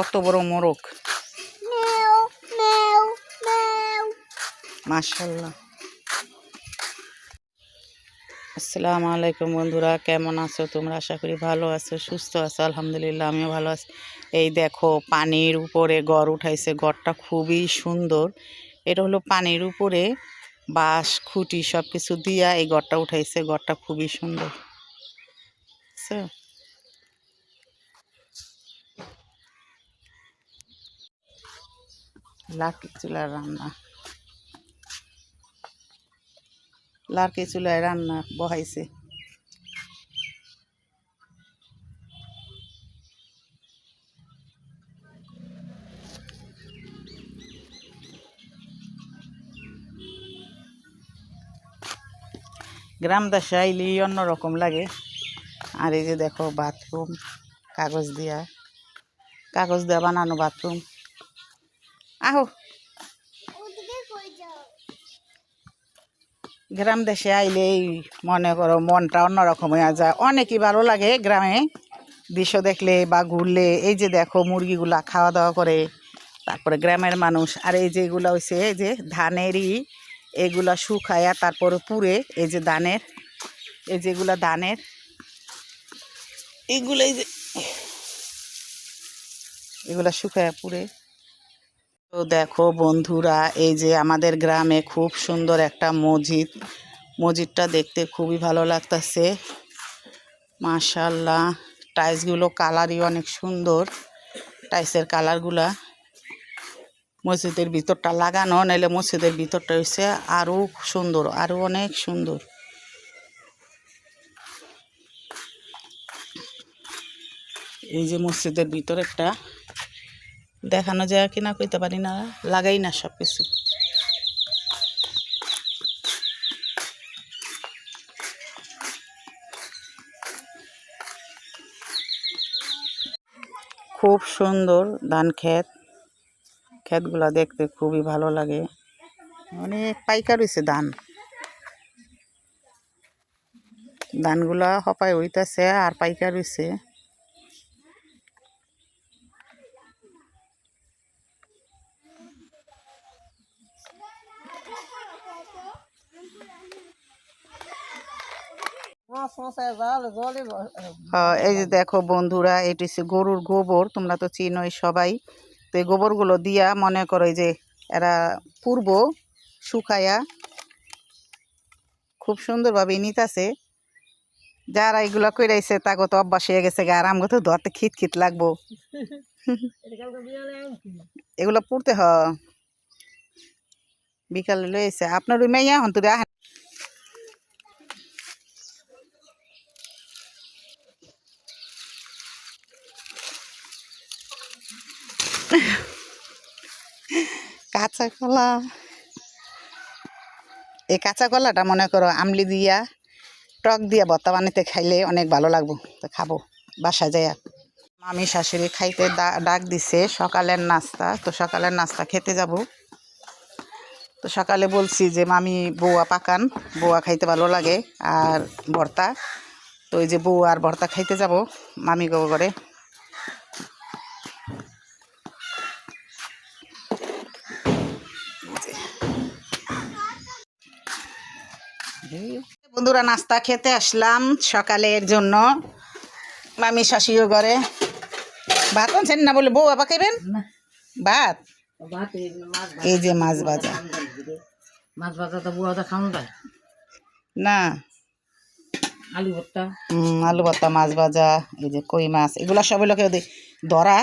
কত বড় মোরগ। মাশাল্লাহ আসসালামু আলাইকুম বন্ধুরা কেমন আছো তোমরা? আশা করি ভালো আছো সুস্থ আছো আলহামদুলিল্লাহ আমিও ভালো আছি। এই দেখো পানির উপরে গড় উঠাইছে গড়টা খুবই সুন্দর। এটা হলো পানির উপরে বাঁশ খুঁটি সব কিছু দিয়া এই গড়টা উঠাইছে গড়টা খুবই সুন্দর। বুঝছ? লাকি চুলার রান্না। লাকি চুলায় রান্না বহাইছে। গ্রাম দেশে আইলি অন্যরকম লাগে। আর এই যে দেখো, বাথরুম, কাগজ দিয়া। কাগজ দেওয়া বানানো বাথরুম। আহো। গ্রাম দেশে আইলেই মনে করো মনটা অন্যরকম হয়ে যায়। অনেকই ভালো লাগে গ্রামে। দৃশ্য দেখলে বা ঘুরলে এই যে দেখো মুরগিগুলা খাওয়া দাওয়া করে তারপরে গ্রামের মানুষ আর এই যে এগুলা হয়েছে এই যে ধানেরই এগুলা শুকায়া তারপরে পুড়ে এই যে ধানের এই যেগুলা ধানের এগুলো এই যে এগুলা শুকায়া পুড়ে। তো দেখো বন্ধুরা, এই যে আমাদের গ্রামে খুব সুন্দর একটা মসজিদ। মসজিদটা দেখতে খুবই ভালো লাগতাছে। মাশাল্লাহ টাইলসগুলো, কালারই অনেক সুন্দর। টাইলসের কালারগুলা মসজিদের ভিতরটা লাগানো, নাইলে মসজিদের ভিতরটা হচ্ছে আরও সুন্দর, আরও অনেক সুন্দর। এই যে মসজিদের ভিতর একটা দেখানো যায় কিনা কইতে পারি না, লাগাই না সব কিছু খুব সুন্দর ধান ক্ষেত। ক্ষেতগুলা দেখতে খুবই ভালো লাগে। অনেক পাইকার হয়েছে ধান। ধানগুলা হপায় হইতাছে আর পাইকার হয়েছে এই যে দেখো বন্ধুরা, এটি গরুর গোবর, তোমরা তো চিনোই সবাই। তো এই গোবরগুলো দিয়া মনে করো যে এরা পূর্ব শুকায়া খুব সুন্দরভাবে নিতাছে। যারা এগুলা কইরাইছে তাকে তো অভ্যাস হয়ে গেছে গা আরাম তো ধরতে খিত খিত লাগবো। এগুলো পড়তে হ, বিকালে লইছে। আপনার ওই মেয়া হন তুই কাঁচা কলা এই কাঁচা কলাটা মনে করো আমলি দিয়া, টক দিয়া ভর্তা বানাইতে খাইলে অনেক ভালো লাগবো। তো খাব বাসা যাইয়া। মামি শাশুড়ি খাইতে ডাক দিছে, সকালের নাস্তা। তো সকালের নাস্তা খেতে যাব। তো সকালে বলছি যে, মামি বউয়া পাকান বউয়া খাইতে ভালো লাগে। আর ভর্তা তো ওই যে বউ আর ভর্তা খাইতে যাব, মামি গো করে বন্ধুরা নাস্তা খেতে আসলাম সকালের জন্য। মামি শাশুড়িও ঘরে। ভাত আনছেন না বলে বউ বাবা খাইবেন? ভাত? এই যে মাছ ভাজা। মাছ ভাজা। তো বুড়া খাওয়ানো যায়? না। আলু ভর্তা। আলু ভর্তা মাছ ভাজা এই যে কই মাছ এগুলা সব লোকে ধরা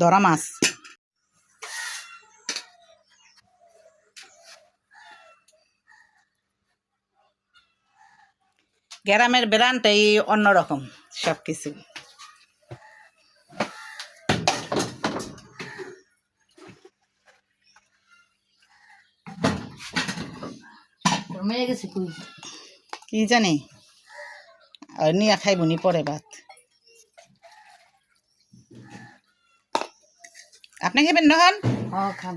ধরা মাছ। গ্রামের ব্রান্ডটাই অন্যরকম সব কিছু কি জানি? আর নিয়ে খাইব নি পরে ভাত। আপনি খাবেন নহন হ্যাঁ খাম।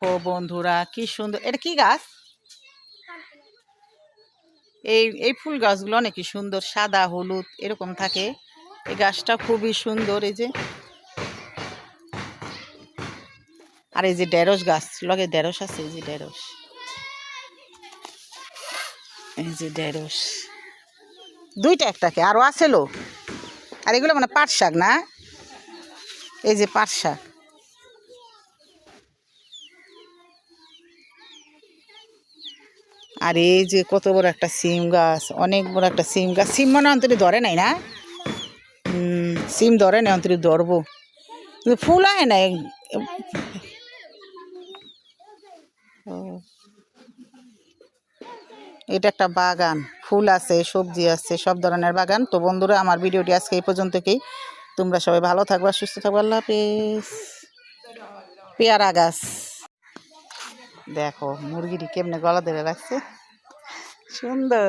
দেখো বন্ধুরা, কি সুন্দর। এটা কি গাছ? এই এই ফুল গাছগুলো অনেক সুন্দর, সাদা, হলুদ, এরকম থাকে। এই গাছটা খুবই সুন্দর, এই যে। আর এই যে ঢেঁড়স গাছ, লগে ঢেঁড়স আছে, এই যে ঢেঁড়স। এই যে ঢেঁড়স। দুইটা একটাকে আরও আছে লো আর এগুলো মানে পাট শাক না? এই যে পাট শাক। আর এই যে কত বড় একটা সিম গাছ, অনেক বড় একটা সিম গাছ। সিম মানে অন্তরি ধরে নাই না? সিম ধরে নাই, অন্তরি ধরবো। ফুল আয় নাই? ও। এটা একটা বাগান, ফুল আছে, সবজি আছে, সব ধরনের বাগান। তো বন্ধুরা, আমার ভিডিওটি আজকে এই পর্যন্তকেই তোমরা সবাই ভালো থাকবা, সুস্থ থাকবা, আল্লাহ হাফিজ। পেয়ারা গাছ। দেখো, মুরগিটি কেমনে গলা ধরে রাখছে। সুন্দর।